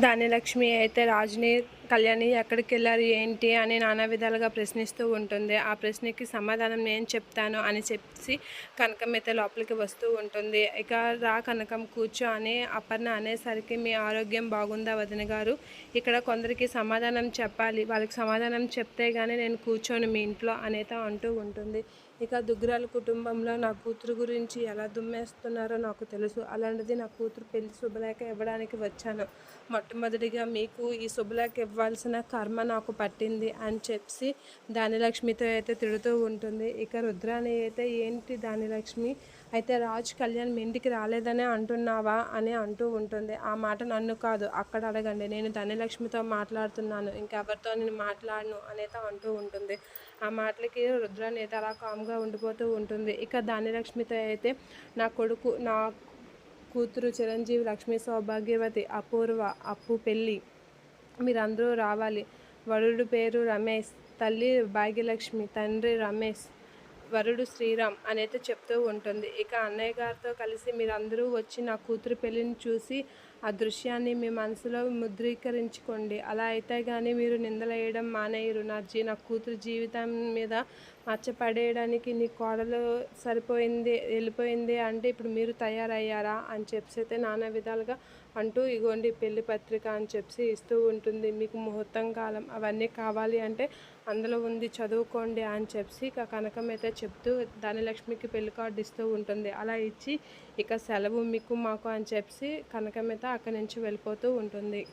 ధాన్యలక్ష్మి అయితే రాజుని కళ్యాణి ఎక్కడికి వెళ్ళారు ఏంటి అని నానా విధాలుగా ప్రశ్నిస్తూ ఉంటుంది. ఆ ప్రశ్నకి సమాధానం నేను చెప్తాను అని చెప్పి కనకం అయితే లోపలికి వస్తూ ఉంటుంది. ఇక రా కనకం కూర్చో అని అపర్ణ అనేసరికి మీ ఆరోగ్యం బాగుందా వదిన గారు? ఇక్కడ కొందరికి సమాధానం చెప్పాలి. వాళ్ళకి సమాధానం చెప్తే కానీ నేను కూర్చోను మీ ఇంట్లో అనేత అంటూ ఉంటుంది. ఇక దుగ్గరాల కుటుంబంలో నా కూతురు గురించి ఎలా దుమ్మేస్తున్నారో నాకు తెలుసు. అలాంటిది నా కూతురు పెళ్ళి శుభలేఖ ఇవ్వడానికి వచ్చాను. మొట్టమొదటిగా మీకు ఈ శుభలేఖ ఇవ్వాల్సిన కర్మ నాకు పట్టింది అని చెప్పి దానిలక్ష్మితో అయితే తిడుతూ ఉంటుంది. ఇక రుద్రాని అయితే ఏంటి దానిలక్ష్మి అయితే రాజ్ కళ్యాణ్ మీ ఇంటికి రాలేదనే అంటున్నావా అని అంటూ ఉంటుంది. ఆ మాట నన్ను కాదు అక్కడ అడగండి. నేను ధనలక్ష్మితో మాట్లాడుతున్నాను ఇంకెవరితో నేను మాట్లాడను అనేది అంటూ ఉంటుంది. ఆ మాటలకి రుద్రాని అయితే అలా కామ్గా ఉండిపోతూ ఉంటుంది. ఇక ధనలక్ష్మితో అయితే నా కొడుకు నా కూతురు చిరంజీవి లక్ష్మీ సౌభాగ్యవతి అపూర్వ అప్పు పెళ్ళి మీరందరూ రావాలి. వరుడు పేరు రమేష్ తల్లి భాగ్యలక్ష్మి తండ్రి రమేష్. వరుడు శ్రీరామ్ అనేది చెప్తూ ఉంటుంది. ఇక అన్నయ్య గారితో కలిసి మీరందరూ వచ్చి నా కూతురు పెళ్ళిని చూసి ఆ దృశ్యాన్ని మీ మనసులో ముద్రీకరించుకోండి. అలా అయితే కానీ మీరు నిందలేయడం మానేయరు. నా జీ నా కూతురు జీవితం మీద మచ్చపడేయడానికి నీ కోడలు సరిపోయింది వెళ్ళిపోయింది అంటే ఇప్పుడు మీరు తయారయ్యారా అని చెప్పి అయితే నానా విధాలుగా అంటూ ఇగోండి పెళ్ళి పత్రిక అని చెప్పి ఇస్తూ ఉంటుంది. మీకు ముహూర్తం కాలం అవన్నీ కావాలి అంటే అందులో ఉంది చదువుకోండి అని చెప్పి ఇక కనకం అయితే చెప్తూ ధనలక్ష్మికి పెళ్ళి కార్డు ఇస్తూ ఉంటుంది. అలా ఇచ్చి ఇక సెలవు మీకు మాకు అని చెప్పి కనకమిత అక్కడి నుంచి వెళ్ళిపోతూ ఉంటుంది.